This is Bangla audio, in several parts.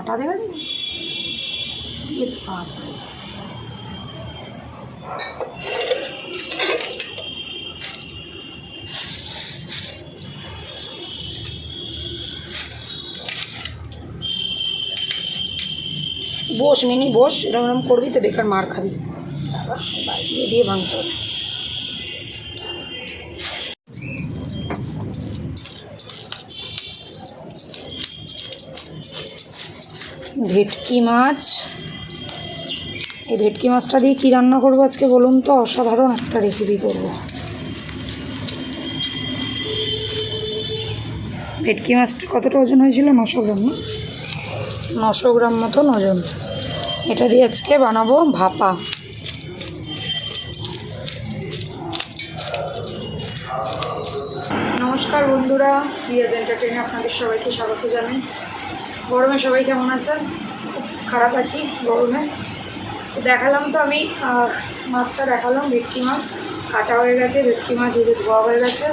কাঁটা দেখেছি? বস, মিনি, বস এরকম এরকম করবি তো, বেকার মার খাবি। দিয়ে ভাঙতে হবে। ভেটকি মাছ। এই ভেটকি মাছটা দিয়ে কী রান্না করব আজকে বলুন তো? অসাধারণ একটা রেসিপি করব। ভেটকি মাছটা কতটা ওজন হয়েছিল? নশো গ্রাম নশো গ্রাম মতন ওজন। এটা দিয়ে আজকে বানাবো ভাপা। নমস্কার বন্ধুরা পিএস এন্টারটেইনে আপনাদের সবাইকে স্বাগত জানাই। গরমে সবাই কেমন আছেন? খুব খারাপ আছি গরমে। তো দেখালাম তো আমি মাছটা দেখালাম ভেটকি মাছ। কাটা হয়ে গেছে ভেটকি মাছ এই যে ধোয়া হয়ে গেছে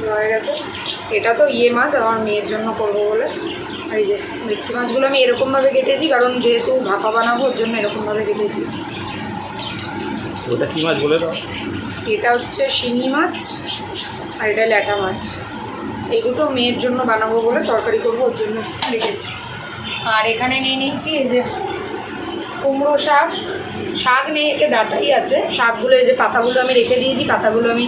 ধোয়া হয়ে গেছে। এটা তো ইয়ে মাছ আমার মেয়ের জন্য করব বলে। আর এই যে ভেটকি মাছগুলো আমি এরকমভাবে কেটেছি কারণ যেহেতু ভাপা বানাবো ওর জন্য এরকমভাবে কেটেছি। ওটা কি মাছ বলে দাও? এটা হচ্ছে শিঙি মাছ আর এটা ল্যাটা মাছ। এই দুটো মেয়ের জন্য বানাবো বলে তরকারি করব, ওর জন্য রেখেছি। আর এখানে নিয়ে নিয়েছি এই যে কুমড়ো শাক। শাক নেই এটা ডাটাই আছে। শাকগুলো এই যে পাতাগুলো আমি রেখে দিয়েছি, পাতাগুলো আমি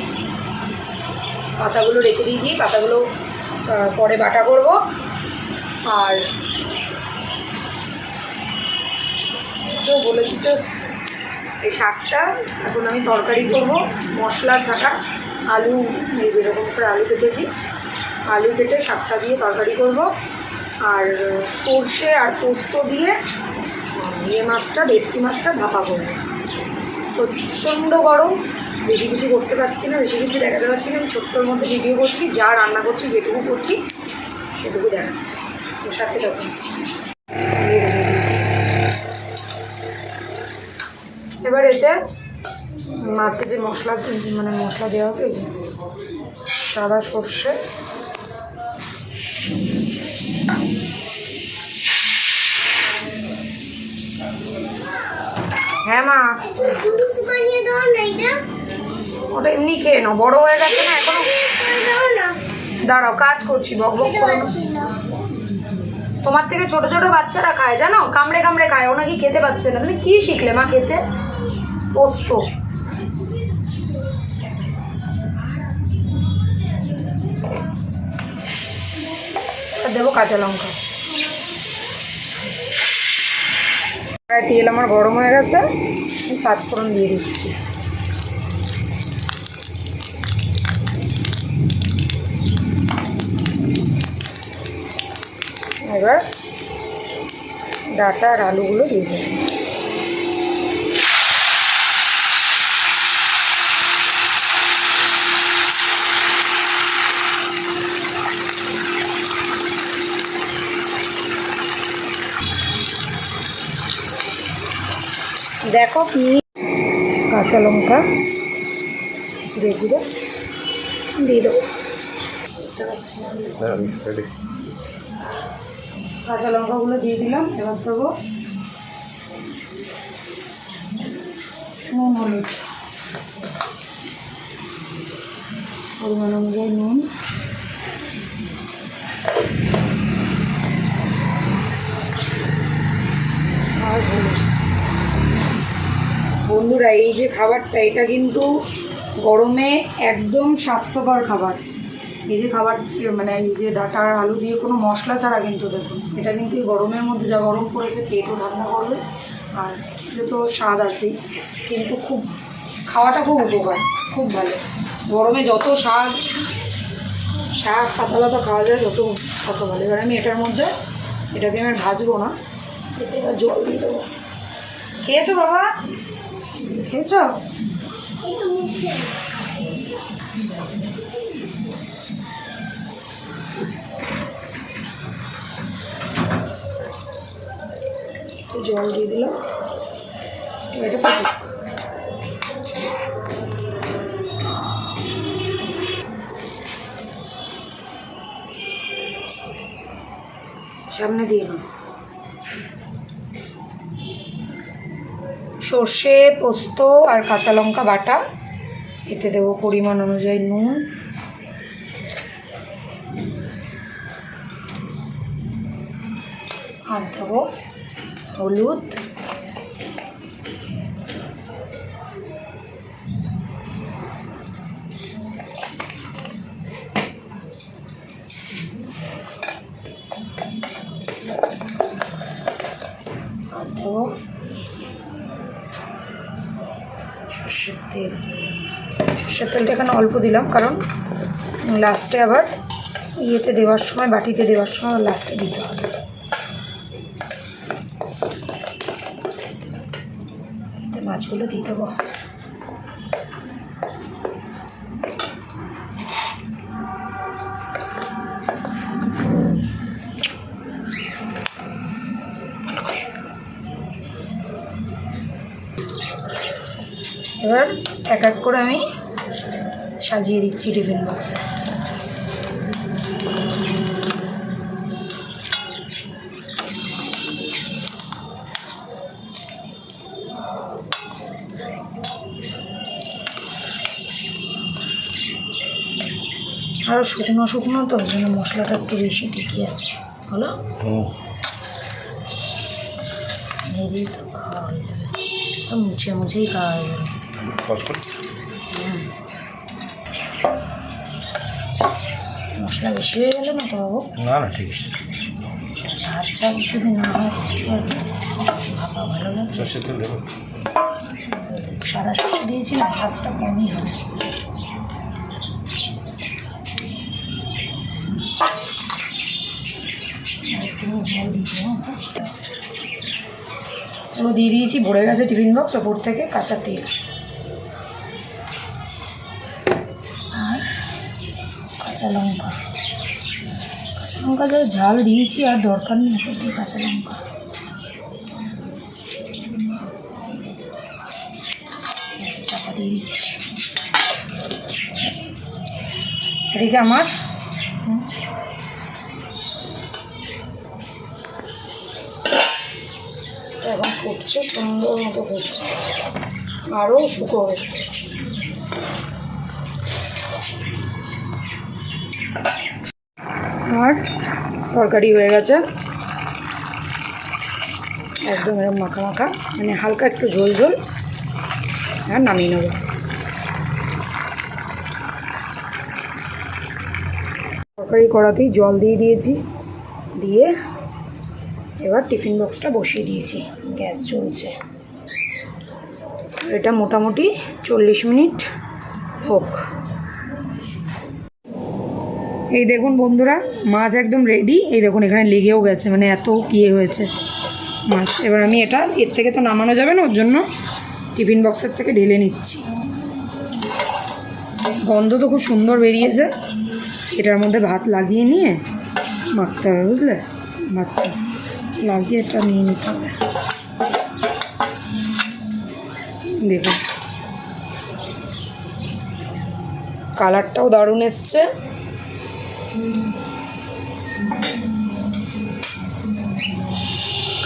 পাতাগুলো রেখে দিয়েছি, পাতাগুলো পরে বাটা করব। আর তো বলেছি তো, এই শাকটা এখন আমি তরকারি করব, মশলা ছাটা, আলু, এই যেরকম করে আলু কেটেছি। আলু কেটে শাকটা দিয়ে তরকারি করব। আর সর্ষে আর পোস্ত দিয়ে ইয়ে মাছটা, ভেটকি মাছটা ভাপা করব। প্রচণ্ড গরম, বেশি কিছু করতে পারছি না, বেশি কিছু দেখাতে পারছি না। আমি ছোট্টর মধ্যে ভিডিও করছি, যা রান্না করছি, যেটুকু করছি, সেটুকু দেখাচ্ছি। ওর সাথে এবার এতে মাছে যে মশলা মানে মশলা দেওয়া হবে সাদা সর্ষে হ্যাঁ মা দুধ বানিয়ে দাও না এটা ওটা এমনি খেয়ে নাও বড় হয়ে গেছে না এখনও? না। দাঁড়াও কাজ করছি বক বক করো। তোমার থেকে ছোট ছোট বাচ্চারা খায় জানো? কামড়ে কামড়ে খায় ওনাকে খেতে পাচ্ছে না। তুমি কি শিখলে মা খেতে? পোস্ত। আর দেবো কাঁচা লঙ্কা। প্রায় তেল আমার গরম হয়ে গেছে, আমি পাঁচফোড়ন দিয়ে দিচ্ছি। এবার ডাটা আর আলুগুলো দিয়ে দেবো দেখো কি কাঁচা লঙ্কা ছিঁড়ে ছিঁড়ে দিয়ে দেবো। হ্যাঁ। কাঁচা লঙ্কাগুলো দিয়ে দিলাম এবার দেবো নুন হলুদ। পরিমাণ অনুযায়ী নুন। বন্ধুরা, এই যে খাবারটা, এটা কিন্তু গরমে একদম স্বাস্থ্যকর খাবার। এই যে খাবার মানে এই যে ডাটা আলু দিয়ে কোনো মশলা ছাড়া কিন্তু দেখুন, এটা কিন্তু গরমের মধ্যে যা গরম পড়েছে, পেটও ঠান্ডা করবে, আর তো স্বাদ আছেই, কিন্তু খুব, খাওয়াটা খুব উপকার, খুব ভালো। গরমে যত শাক শাক পাতা লতা খাওয়া যায়, তত তত ভালো। এবার আমি এটার মধ্যে, এটাকে আমি ভাজবো না, জল দিয়ে দেবো। খেয়েছো বাবা? খেয়েছো? জল দিয়ে দিলাম। সামনে দিয়ে নাও। সর্ষে পোস্ত আর কাঁচা লঙ্কা বাটা। এতে দেবো পরিমাণ অনুযায়ী নুন। আর দেবো হলুদ। তেল সর্ষের তেলটা এখানে অল্প দিলাম, কারণ লাস্টে আবার ইয়েতে দেওয়ার সময়, বাটিতে দেওয়ার সময় লাস্টে দিতে হবে। মাছগুলো দিয়ে দেবো। এবার এক এক করে আমি সাজিয়ে দিচ্ছি টিফিন বক্সে। আরও শুকনো শুকনো তো ওই জন্য মশলাটা একটু বেশি ঠিকই আছে। বলো? আর মুছে মুছেই খাওয়া হয়ে যাবে। হুম। মশলা বেশি হয়ে গেল না তো বাবু? না না ঠিক আছে। ঝাঁজ যদি না হয় ভাপা ভালো লাগে। সর্ষের তেল দেবো। সাদা সর্ষে দিয়েছি না ঝাঁজটা কমই হয় দিয়েছি হ্যাঁ। পুরো দিয়ে দিয়েছি ভরে গেছে টিফিন বক্স ওপর থেকে কাঁচা তেল। কাঁচা লঙ্কা। কাঁচা লঙ্কা যা ঝাল দিয়েছি, আর দরকার নেই ওপর দিয়ে কাঁচা লঙ্কা। চাপা এদিকে আমার। এখন ফুটছে সুন্দর মতো ফুটছে আরও শুকোবে। আর তরকারি হয়ে গেছে। একদম এরকম মাখা মাখা মানে হালকা একটু ঝোল ঝোল। আর নামিয়ে নেব। তরকারি কড়াতেই জল দিয়ে দিয়েছি, দিয়ে এবার টিফিন বক্সটা বসিয়ে দিয়েছি। গ্যাস জ্বলছে। এটা মোটামুটি চল্লিশ মিনিট হোক। এই দেখুন বন্ধুরা, মাছ একদম রেডি এই দেখুন, এখানে লেগেও গেছে মানে এত কিয়ে হয়েছে। মাছ, এবার আমি এটা, এর থেকে তো নামানো যাবে না, ওর জন্য টিফিন বক্সের থেকে ঢেলে নিচ্ছি। গন্ধ তো খুব সুন্দর বেরিয়েছে। এটার মধ্যে ভাত লাগিয়ে নিয়ে মাখতে হবে, বুঝলে? ভাতটা লাগিয়ে এটা নিয়ে নিতে হবে। দেখুন। কালারটাও দারুণ এসছে।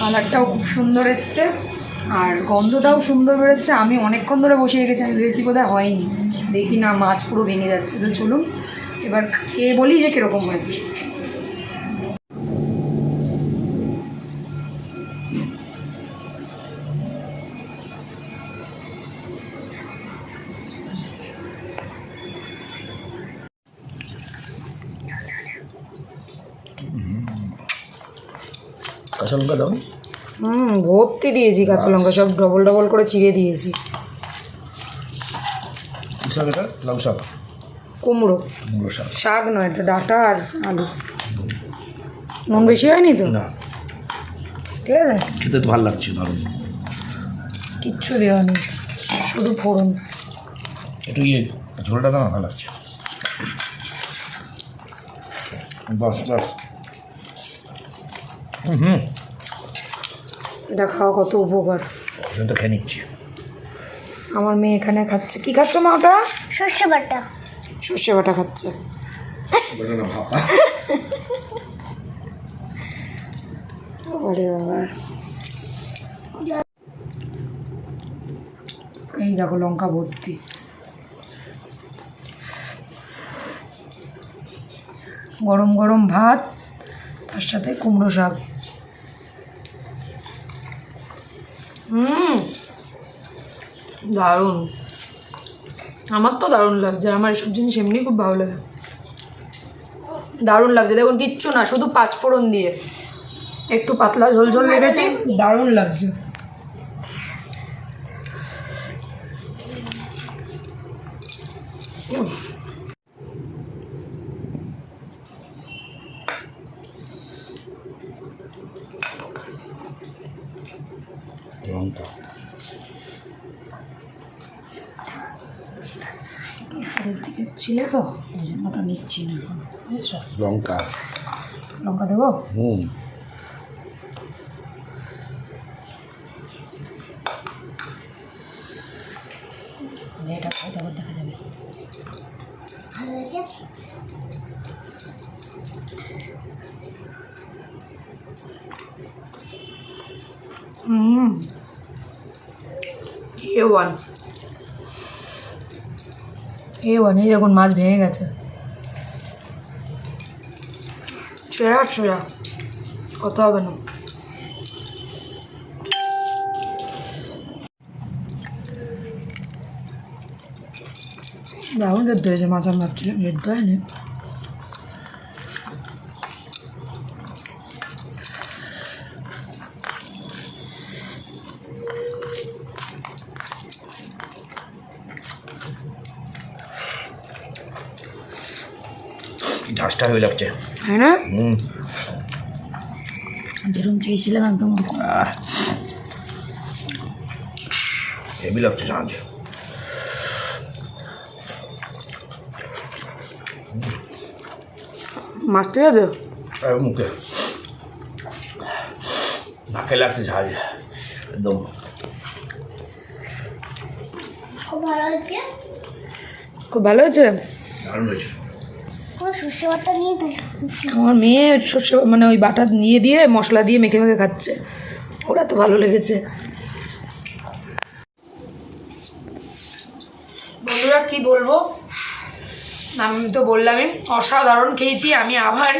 কালারটাও খুব সুন্দর এসছে, আর গন্ধটাও সুন্দর বেরোচ্ছে। আমি অনেকক্ষণ ধরে বসিয়ে গেছি, আমি ভেবেছি বোধহয় হয়নি। দেখি না, মাছ পুরো ভেঙে যাচ্ছে। তো চলুন, এবার খেয়ে বলি যে কীরকম হয়েছে। কাঁচা লঙ্কা দাও। হুম ভর্তি দিয়েছি কাঁচা লঙ্কা সব ডবল ডবল করে চিড়ে দিয়েছি। শাক এটা? লাউ শাক। কুমড়ো। কুমড়ো শাক। শাক নয় এটা ডাঁটা আর আলু। নুন বেশি হয়নি তো? না। ঠিক আছে? খেতে তো ভালো লাগছে দারুণ। কিচ্ছু দেওয়া নেই শুধু ফোড়ন। একটু ইয়ে ঝোলটা দাও ভালো লাগছে। বাস বাস এটা খাওয়া কত উপকার। তো খেয়ে নিচ্ছি। আমার মেয়ে এখানে খাচ্ছে। কি খাচ্ছে মা ওটা? সর্ষে বাটা। সর্ষে বাটা খাচ্ছে। ওরে বাবা। দেখো লঙ্কা ভর্তি। গরম গরম ভাত তার সাথে কুমড়ো শাক। হুম। দারুণ। আমার তো দারুণ লাগছে আমার এসব জিনিস এমনি খুব ভালো লাগে। দারুণ লাগছে দেখুন কিচ্ছু না শুধু পাঁচফোড়ন দিয়ে। একটু পাতলা ঝোল ঝোল লেগেছে দারুণ লাগছে। ছিল তো? ওই জন্য ওটা নিচ্ছি না এখন বুঝেছ? লঙ্কা। লঙ্কা দেবো? হুম। এটা খাই তারপর দেখা যাবে। হুম। এ ওয়ান। এ এই দেখুন মাছ ভেঙে গেছে। সেরা সেরা কথা হবে না। দারুণ সেদ্ধ হয়েছে মাছ আমি ভাবছিলাম সেদ্ধ হয়নি ঝাঁসটা হয়ে লাগছে। হ্যাঁ না? হুম। যেরকম চেয়েছিলাম একদম হেভি লাগছে ঝাঁঝ মাছ ঠিক আছে? মুখে। নাকে লাগছে ঝাঁঝ একদম। খুব ভালো হয়েছে? খুব ভালো হয়েছে? দারুণ হয়েছে। আমার মেয়ে সর্ষে মানে ওই বাটা নিয়ে দিয়ে মশলা দিয়ে মেখে মেখে খাচ্ছে। ওরা তো ভালো লেগেছে। বন্ধুরা, কি বলব? আমি তো বললামই, অসাধারণ খেয়েছি আমি আবার।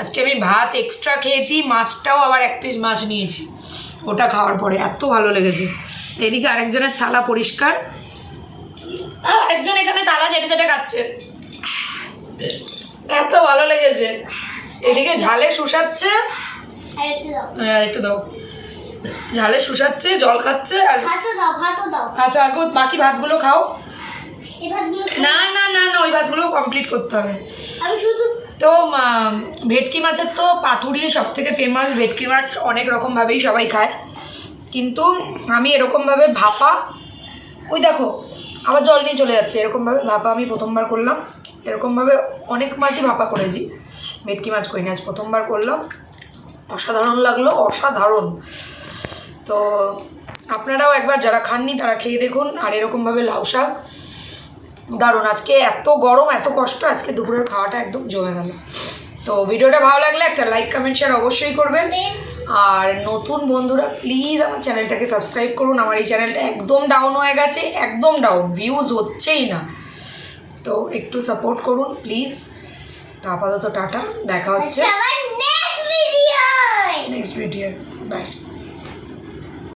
আজকে আমি ভাত এক্সট্রা খেয়েছি, মাছটাও আবার এক পিস মাছ নিয়েছি। ওটা খাওয়ার পরে এত ভালো লেগেছে। এদিকে আরেকজনের থালা পরিষ্কার। আরেকজন এখানে থালা চেটে চেটে খাচ্ছে। এত ভালো লেগেছে। এদিকে ঝালে শুষাচ্ছে। আর একটু দাও। আর একটু দাও। ঝালে শুষাচ্ছে জল খাচ্ছে আর আচ্ছা আগে বাকি ভাতগুলো খাও। না না না না ওই ভাতগুলো কমপ্লিট করতে হবে। আমি শুধু তো ভেটকি মাছের তো পাতুরি সব থেকে ফেমাস ভেটকি মাছ অনেক রকমভাবেই সবাই খায়। কিন্তু আমি এরকমভাবে ভাপা ওই দেখো আবার জল নিয়ে চলে যাচ্ছে। এরকমভাবে ভাপা আমি প্রথমবার করলাম। এরকমভাবে অনেক মাছই ভাপা করেছি। ভেটকি মাছ করিনি আজ প্রথমবার করলাম। অসাধারণ লাগল, অসাধারণ। তো আপনারাও একবার যারা খাননি, তারা খেয়ে দেখুন। আর এরকমভাবে লাউ শাক, দারুণ। আজকে এত গরম, এত কষ্ট, আজকে দুপুরের খাওয়াটা একদম জমে গেল। তো ভিডিওটা ভালো লাগলে একটা লাইক কমেন্ট শেয়ার অবশ্যই করবেন। আর নতুন বন্ধুরা প্লিজ আমার চ্যানেলটাকে সাবস্ক্রাইব করুন। আমার এই চ্যানেলটা একদম ডাউন হয়ে গেছে, একদম ডাউন ভিউজ হচ্ছেই না। তো একটু সাপোর্ট করুন প্লিজ তো আপাতত টাটা দেখা হচ্ছে। আবার next video next video bye